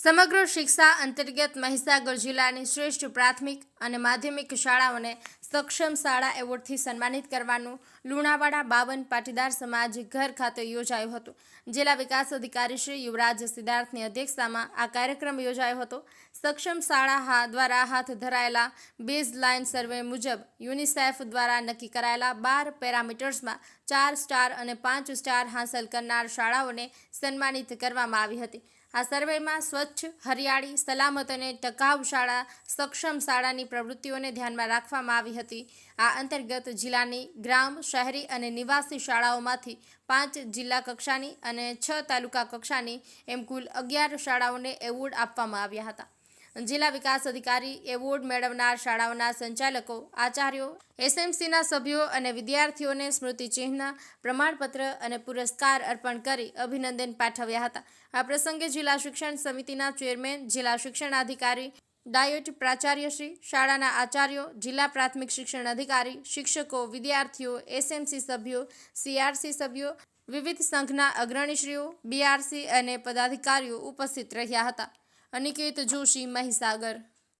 સમગ્ર શિક્ષા અંતર્ગત મહીસાગર જિલ્લાની શ્રેષ્ઠ પ્રાથમિક અને માધ્યમિક શાળાઓને સક્ષમ શાળા એવોર્ડથી સન્માનિત કરવાનું લુણાવાડા બાવન પાટીદાર સમાજ ઘર ખાતે યોજાયું હતું. જિલ્લા વિકાસ અધિકારી શ્રી યુવરાજ સિદ્ધાર્થની અધ્યક્ષતામાં આ કાર્યક્રમ યોજાયો હતો. સક્ષમ શાળા દ્વારા હાથ ધરાયેલા બેઝ લાઇન સર્વે મુજબ યુનિસેફ દ્વારા નક્કી કરાયેલા બાર પેરામીટર્સમાં ચાર સ્ટાર અને પાંચ સ્ટાર હાંસલ કરનાર શાળાઓને સન્માનિત કરવામાં આવી હતી. આ સર્વેમાં સ્વચ્છ, હરિયાળી, સલામત અને ટકાઉ શાળા, સક્ષમ શાળાની પ્રવૃત્તિઓને ધ્યાનમાં રાખવામાં આવી હતી. આ અંતર્ગત જિલ્લાની ગ્રામ, શહેરી અને નિવાસી શાળાઓમાંથી પાંચ જિલ્લા કક્ષાની અને છ તાલુકા કક્ષાની એમ કુલ અગિયાર શાળાઓને એવોર્ડ આપવામાં આવ્યા હતા. જિલ્લા વિકાસ અધિકારી એવોર્ડ મેળવનાર શાળાઓના સંચાલકો, આચાર્યો, એસએમસીના સભ્યો અને વિદ્યાર્થીઓને સ્મૃતિચિહ્ન પ્રમાણપત્ર અને પુરસ્કાર અર્પણ કરી અભિનંદન પાઠવ્યા હતા. આ પ્રસંગે જિલ્લા શિક્ષણ સમિતિના ચેરમેન, જિલ્લા શિક્ષણાધિકારી ડાયોટ પ્રાચાર્યશ્રી શાળાના આચાર્યો, જિલ્લા પ્રાથમિક શિક્ષણ અધિકારી, શિક્ષકો, વિદ્યાર્થીઓ, એસએમસી સભ્યો, સીઆરસી સભ્યો, વિવિધ સંઘના અગ્રણીશ્રીઓ, બીઆરસી અને પદાધિકારીઓ ઉપસ્થિત રહ્યા હતા. અનિકેત જોશી, મહીસાગર.